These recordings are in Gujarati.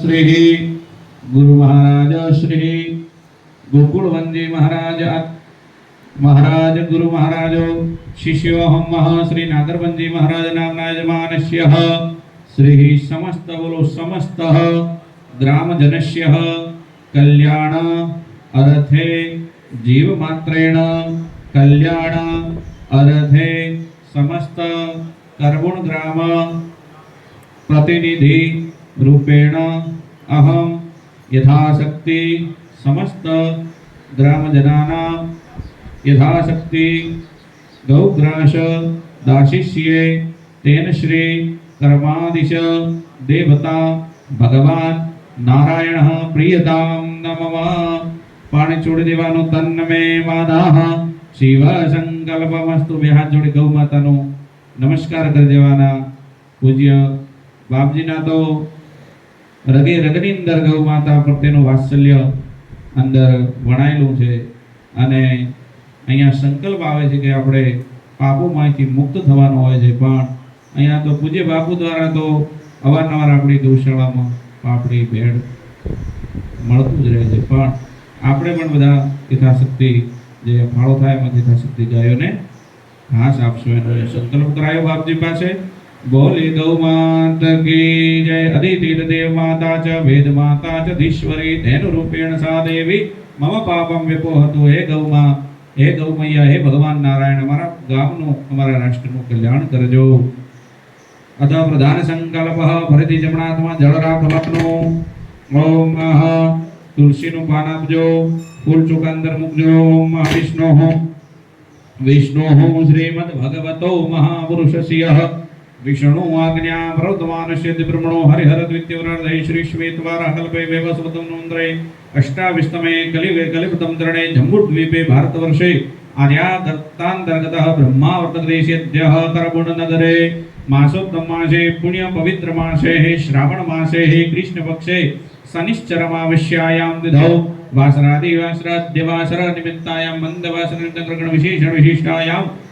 શ્રી ગુરુ મહારાજ શ્રી ગોકુળ વંદે મહારાજ મહારાજ ગુરુ મહારાજો શિષ્યોહમ શ્રી નાગરબંદી મહારાજ નામના યજમાનશ્ય શ્રી સમસ્ત બોલો સમસ્ત ગ્રામજનશ્ય કલ્યાણ અર્થે જીવમાત્રેણ કલ્યાણ અર્થે સમસ્ત કર્મુણ ગ્રામ પ્રતિનિધિ રૂપેણ અહમ યથાશક્તિ સમસ્ત ગ્રામજનાના યથાશક્તિ ગૌગ્રાસ દાશિષ્યે તેન શ્રી કર્માદિશ દેવતા ભગવાન નારાયણ પ્રિયતામ નમઃ પાણી છોડી દેવાનું તન્ન મે માદાહ શિવ સંકલ્પમસ્તુ બે હાથ જોડી ગૌ માતાનો નમસ્કાર કરી દેવાના પૂજ્ય બાપજીના તો રગે રગની અંદર ગૌ માતા પ્રત્યેનું વાત્સલ્ય અંદર વણાયેલું છે. અને અહીંયા સંકલ્પ આવે છે કે આપણે પાપોમાંથી મુક્ત થવાનું હોય છે. પણ અહીંયા તો પૂજ્ય બાપુ દ્વારા તો અવારનવાર આપણી ગૌશાળામાં પાપડી, ભેળ મળતું જ રહે છે. પણ આપણે પણ બધા યથાશક્તિ જે ફાળો થાય એમાં યથાશક્તિ ગાયોને ઘાસ આપશો એનો સંકલ્પ કરાયો બાપજી પાસે. બોલી ગૌ માતા કી જય. અદિતિ દેવ માતા ચ, વેદ માતા ચ, ધીશ્વરી ધેનુ રૂપેણ સા દેવી મમ પાપમ વિપોહતુ હે ગૌ માં. હે ગૌ મૈયા, હે ભગવાન નારાયણ. અમારા ગામનું, અમારા રાષ્ટ્રનું કલ્યાણ કરજો. અથ પ્રધાન સંકલ્પ ફરીથી જમણા હાથમાં જળ રાખવાનો ઓમ અહ તુલસીનું પાન આપજો. ફૂલ ચોખા મૂકજો. ઓમ વિષ્ણુ. વિષ્ણુ શ્રીમદ ભગવતો મહાપુરુષ વિષ્ણુ આજ્ઞા પ્રવર્તમાનસ્ય બ્રહ્મણો હરિહર દ્વિતીયવરદય શ્રી શ્વેતવાર કલ્પે વેવસ્વતમ નોંદ્રે અષ્ટાવિષ્તમે કલિવે કલિપતમ ત્રણે જંબુદ્વીપે ભારતવર્ષે આર્યાગતાંતર્ગતઃ બ્રહ્માવર્તદેશેદ્યઃ કરબુણનગરે માસોત્તમ માસે પુણ્ય પવિત્ર માસે, હે શ્રાવણ માસે, હે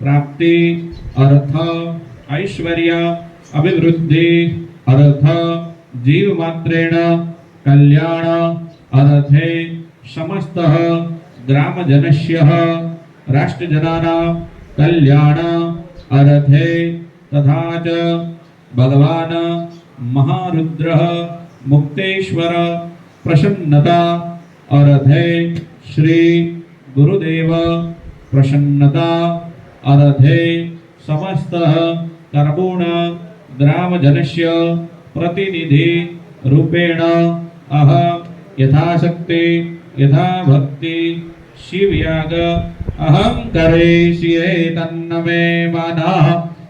પ્રાપ્તિ અર્થ ઐશ્વર્ય અભિવૃદ્ધિ અર્થ જીવ માત્રેણ કલ્યાણ અર્થે સમસ્ત ગ્રામજનસ્ય રાષ્ટ્રજનાના કલ્યાણ અર્થે તથા ચ ભગવાન મહારુદ્ર મુક્તેશ્વર પ્રસન્નતા અર્થે શ્રી ગુરુદેવ પ્રસન્નતા અર્થે સમસ્ત કર્મુણ ગ્રામજનસ્ય પ્રતિનિધિ રૂપેણ અહ યથાશક્તિ યથા ભક્તિ શિવયાગ અહં કરેષ્યે તન્ન મે માનઃ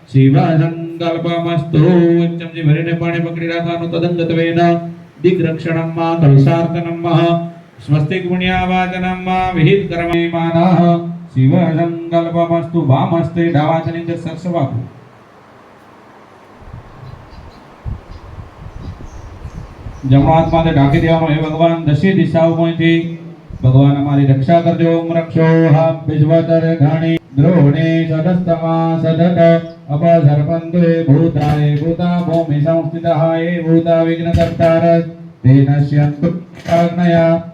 શિવ સંકલ્પમસ્તુ ચમચી ભરીને પાણી પકડી રાખવાનું તદંગત્વેન દિગ્રક્ષણમમાં કલસાર્તનમ મહ સ્વસ્તિક પુણ્યાવાચનમમાં વિહિત કર્મે માનઃ શિવ સંકલ્પમસ્તુ ભામસ્તે ડાવાચની અંદર સરસવાકું જમણો હાથ માથે ઢાંકી દેવાનો હે ભગવાન દસે દિશાઓમાંથી ભગવાન અમારી રક્ષા કરજો ઓમ રક્ષો હમ વિશ્વતર ઘાણી દ્રોણે સદસ્તમા સદત અપસર્પંતે ભૂતાય ભૂતા ભૂમિ સંસ્થિતઃ એ ભૂતા વિઘ્ન કર્તાર તેન સ્યંતુ આજ્ઞયા